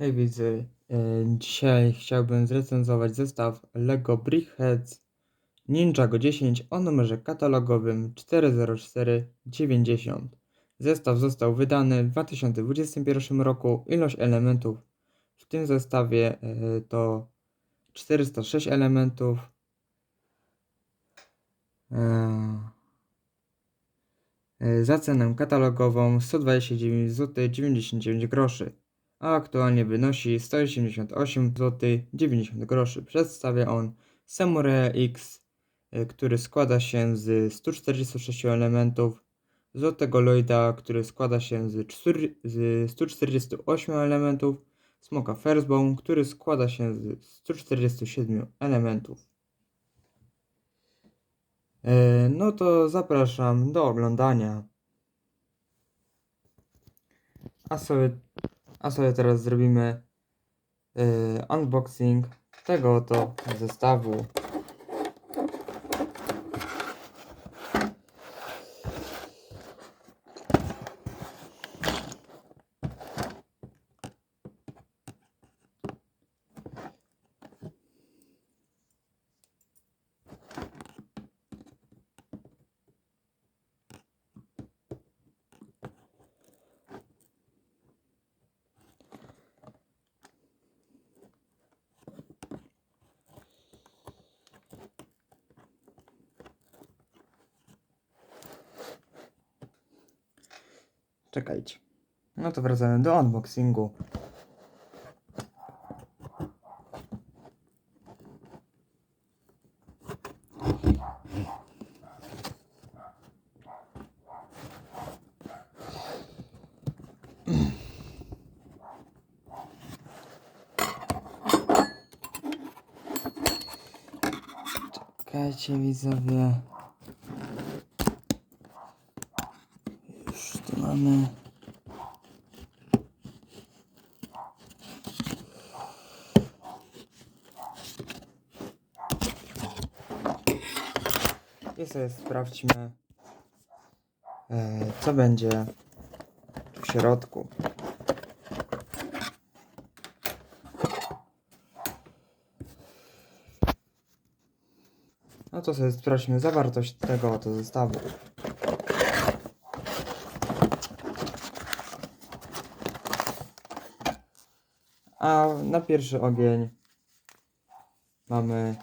Hej widzy, e, dzisiaj chciałbym zrecenzować zestaw LEGO Brickheads Ninjago 10 o numerze katalogowym 40490. Zestaw został wydany w 2021 roku. Ilość elementów w tym zestawie e, to 406 elementów. E, Za cenę katalogową 129 zł 99 groszy a aktualnie wynosi 188 zł 90 groszy. Przedstawia on Samurai X, y, który składa się z 146 elementów, Złotego Lloyda, który składa się z, 4, z 148 elementów, Smoka Firstbone, który składa się z 147 elementów. E, No to zapraszam do oglądania. A sobie a sobie teraz zrobimy yy, unboxing tego oto zestawu. Czekajcie. No to wracamy do unboxingu. Czekajcie widzowie. Już tu mamy. I sobie sprawdźmy, e, co będzie w środku. No to sobie sprawdźmy zawartość tego oto zestawu. A na pierwszy ogień mamy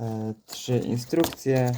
e, trzy instrukcje.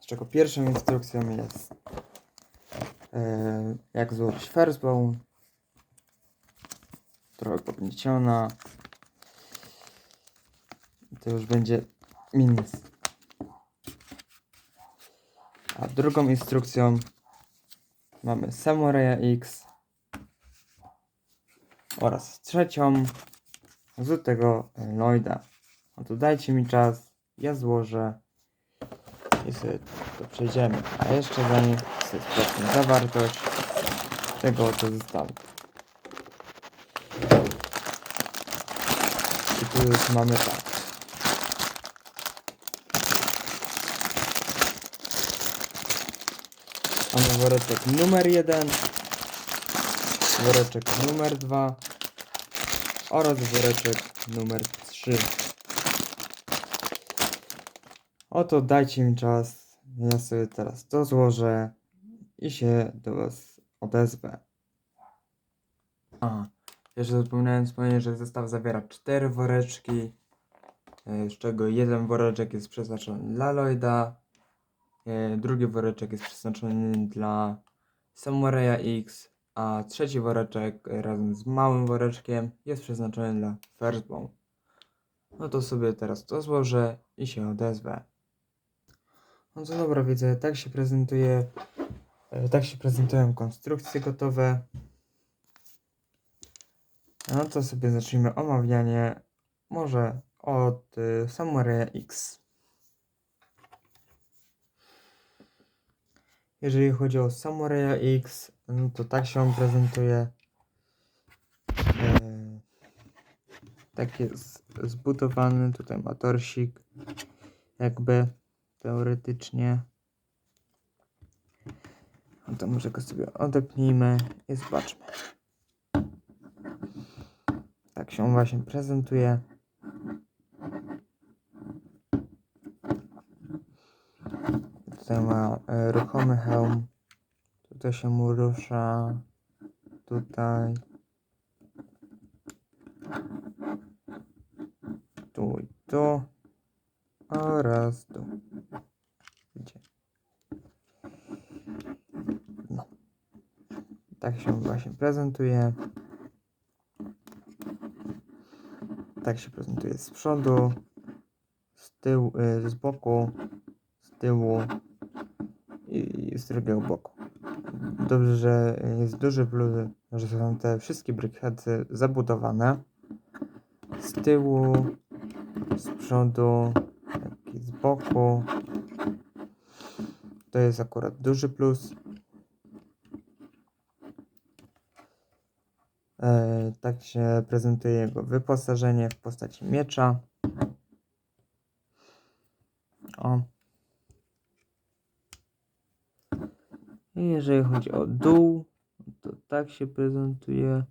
Z czego pierwszą instrukcją jest e, jak złożyć firstbone. Trochę podnieciona. To już będzie minus. A drugą instrukcją mamy Samurai X oraz trzecią z tego Lloyda. No to dajcie mi czas, ja złożę i sobie to przejdziemy. A jeszcze zanim sobie zawartość tego oto zestawu. I tu już mamy tak. Mamy woreczek numer 1, woreczek numer 2 oraz woreczek numer 3. Oto dajcie mi czas, ja sobie teraz to złożę i się do Was odezwę. A, jeszcze zapomniałem wspomnieć, że zestaw zawiera 4 woreczki, e, z czego jeden woreczek jest przeznaczony dla Lloyda, Drugi woreczek jest przeznaczony dla Samurai X, a trzeci woreczek e, razem z małym woreczkiem jest przeznaczony dla Firstbone. No to sobie teraz to złożę i się odezwę. No to dobra, widzę, tak się prezentuje, e, tak się prezentują konstrukcje gotowe. No to sobie zacznijmy omawianie może od y, Samurai X. Jeżeli chodzi o Samurai X, no to tak się on prezentuje. E, tak jest zbudowany, tutaj ma torsik, jakby teoretycznie. No to może go sobie odepnijmy i zobaczmy. Tak się on właśnie prezentuje. Ma e, ruchomy hełm. Tutaj się mu rusza. Tutaj. Tu i tu. Oraz tu. Gdzie? No. Tak się właśnie prezentuje. Tak się prezentuje z przodu, z tyłu, y, z boku, z tyłu i z drugiego boku. Dobrze, że jest duży plus, że są te wszystkie brickheadsy zabudowane. Z tyłu, z przodu, jak i z boku. To jest akurat duży plus. E, tak się prezentuje jego wyposażenie w postaci miecza. O. jeżeli chodzi o dół, to tak się prezentuje.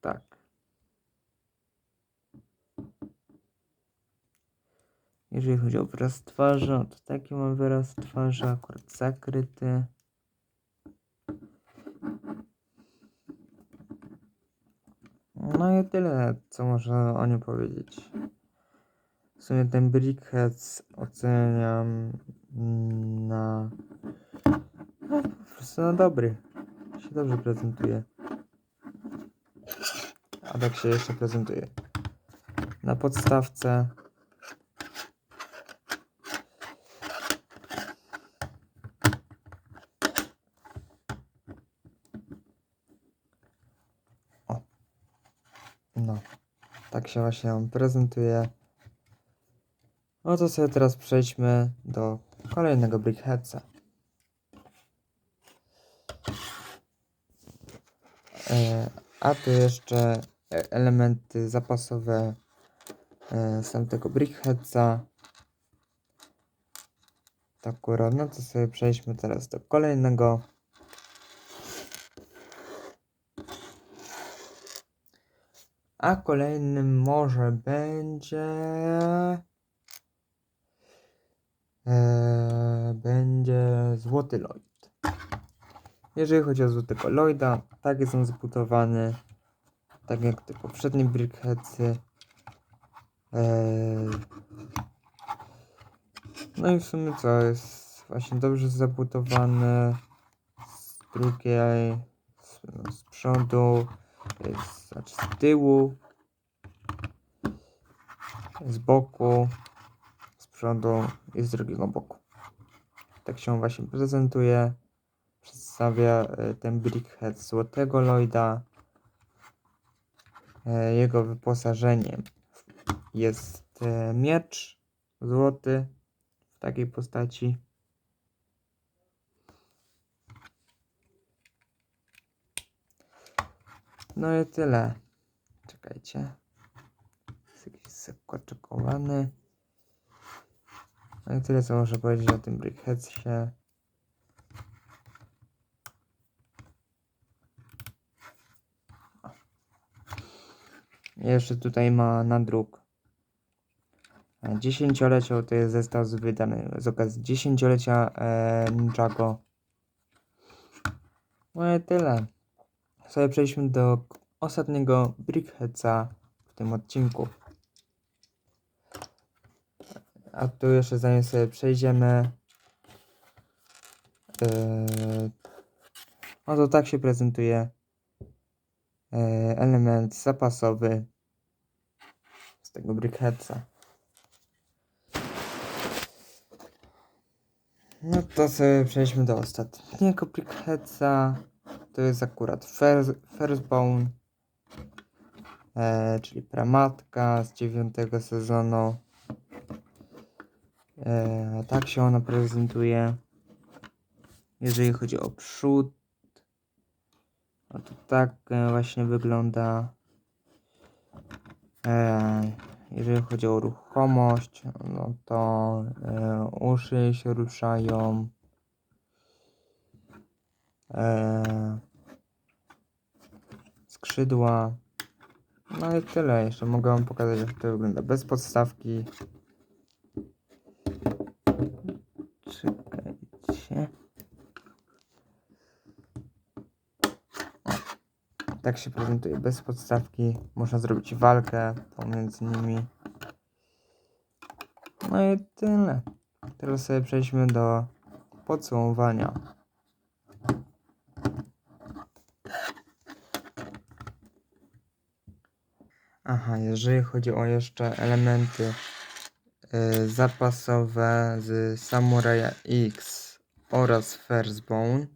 Tak. Jeżeli chodzi o wyraz twarzy, no to taki mam wyraz twarzy, akurat zakryty. No i tyle, co można o nim powiedzieć. W sumie ten Brickheads oceniam na... No, po prostu na dobry. Się dobrze prezentuje. A tak się jeszcze prezentuje. Na podstawce. O. No. Tak się właśnie on prezentuje. No to sobie teraz przejdźmy do kolejnego Brickheadsa. E, a tu jeszcze e- elementy zapasowe e, z tamtego Brickheadsa. Tak akurat, no to sobie przejdźmy teraz do kolejnego. A kolejnym może będzie... Eee, będzie Złoty Lloyd. Jeżeli chodzi o Złotego Lloyda, tak jest on zbudowany, tak jak te poprzednie Brickheadsy. Eee, no i w sumie co, jest właśnie dobrze zabudowany z drugiej, z, no, z przodu, jest, znaczy z tyłu, z boku, z przodu i z drugiego boku. Tak się właśnie prezentuje. Przedstawia e, ten Brickhead Złotego Lloyda. E, Jego wyposażeniem jest e, miecz złoty w takiej postaci. No i tyle. Czekajcie. Jest jakiś zakoczekowany. No i tyle co muszę powiedzieć o tym Brickheadsie. Jeszcze tutaj ma nadruk. E, Dziesięciolecią to jest zestaw wydany z okazji dziesięciolecia e, Ninjago. No i tyle. Sobie przejdźmy do ostatniego Brickheadsa w tym odcinku. A tu jeszcze zanim sobie przejdziemy. Yy, no to tak się prezentuje yy, element zapasowy z tego Brickheadsa. No to sobie przejdźmy do ostatniego Brickheadsa. To jest akurat First, Firstbone, e, czyli pramatka z dziewiątego sezonu. E, tak się ona prezentuje. Jeżeli chodzi o przód, no to tak e, właśnie wygląda. E, jeżeli chodzi o ruchomość, no to e, uszy się ruszają. E, skrzydła. No i tyle. Jeszcze mogę wam pokazać jak to wygląda bez podstawki. Czekajcie. O, Tak się prezentuje bez podstawki. Można zrobić walkę pomiędzy nimi. No i tyle. Teraz sobie przejdźmy do podsumowania. Aha, jeżeli chodzi o jeszcze elementy y, zapasowe z Samuraya X oraz Firstbone.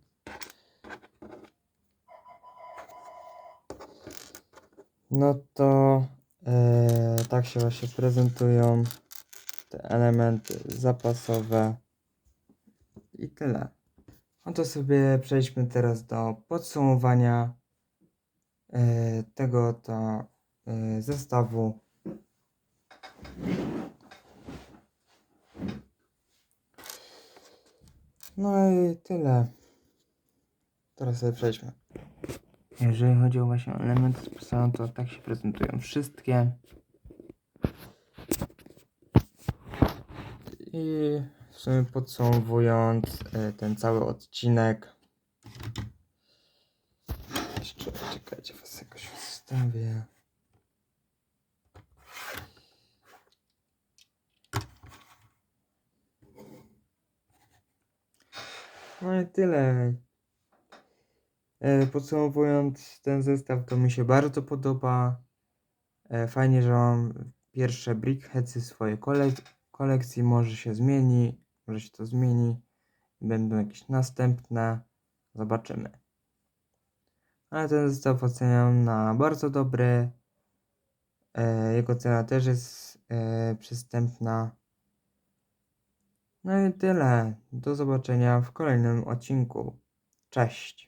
No to y, tak się właśnie prezentują te elementy zapasowe i tyle. No to sobie przejdźmy teraz do podsumowania y, tego to y, zestawu. No i tyle. Teraz sobie przejdźmy. Jeżeli chodzi o właśnie elementy spisane, to tak się prezentują wszystkie. I w sumie podsumowując y, ten cały odcinek. Jeszcze czekajcie, was jakoś wstawię. No i tyle. E, Podsumowując ten zestaw, to mi się bardzo podoba. E, Fajnie, że mam pierwsze brickheadsy swojej kolek- kolekcji. Może się zmieni, może się to zmieni. Będą jakieś następne. Zobaczymy. Ale ten zestaw oceniam na bardzo dobry. E, Jego cena też jest przystępna. No i tyle. Do zobaczenia w kolejnym odcinku. Cześć.